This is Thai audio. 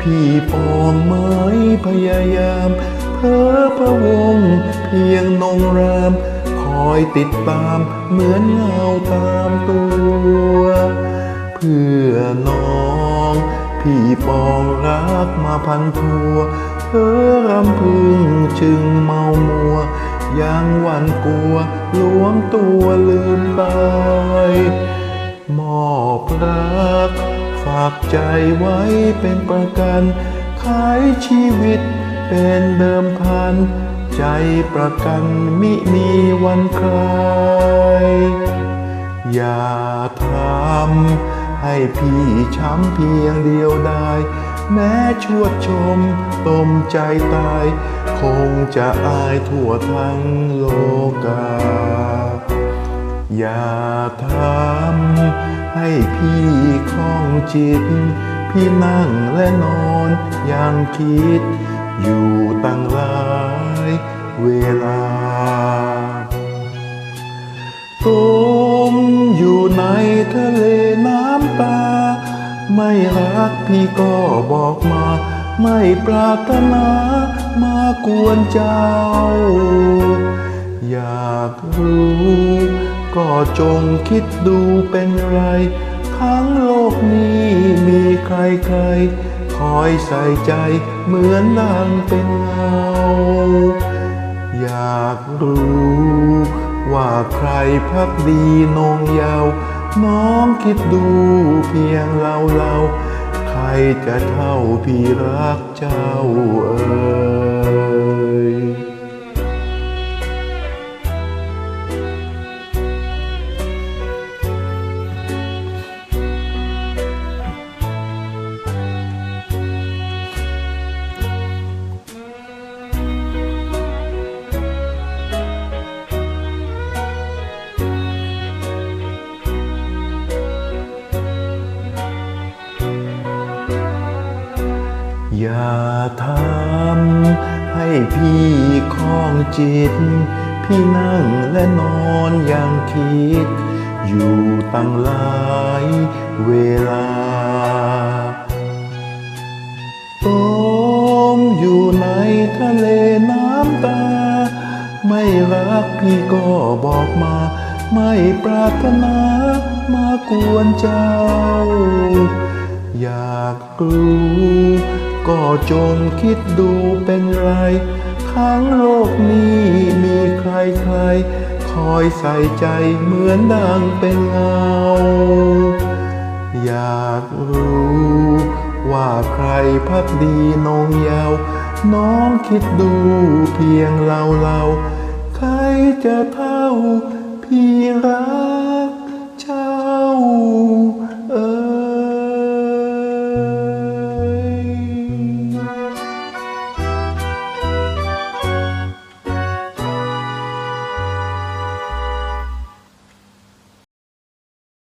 พี่ปองไม้พยายามเพ้อพะวงเพียงนงรามคอยติดตามเหมือนเงาตามตัว เพื่อน้อง พี่ปองรักมาพันทัวเพ้อรำพึงจึงเมามัวยังหวันกลัวหลวงตัวลืมตายมอบรักากใจไว้เป็นประกัน ขายชีวิตเป็นเดิมพัน ใจประกันมิมีวันคลายอย่าทำให้พี่ช้ำเพียงเดียวได้ แม้ชวดชมต้มใจตาย คงจะอายทั่วทั้งโลกา อย่าทำ ให้พี่คล้องจิต พี่นั่งและนอนอยังคิด อยู่ตั้งหลายเวลาตมอยู่ในทะเลน้ำตา ไม่รักพี่ก็บอกมา ไม่ปรารถนามากวนเจ้า อยากรู้ ก็จงคิดดูเป็นไร ทั้งโลกนี้มีใครใครคอยใส่ใจเหมือนดังเป็นเงา อยากรู้ว่าใครพักดีนงยาว น้องคิดดูเพียงเราเราใครจะเท่าพี่รักเจ้าเอ่ย อย่าทำให้พี่คล้องจิต พี่นั่งและนอนอย่างคิด อยู่ตั้งหลายเวลาต้มอยู่ในทะเลน้ำตา ไม่รักพี่ก็บอกมา ไม่ปรารถนามากวนเจ้า อยากรู้ ก็จงคิดดูเป็นไร ทั้งโลกนี้มีใครใครคอยใส่ใจเหมือนดังเป็นเงา อยากรู้ ว่าใครพักดีนงยาว น้องคิดดูเพียงเราเรา ใครจะเท่าพี่รัก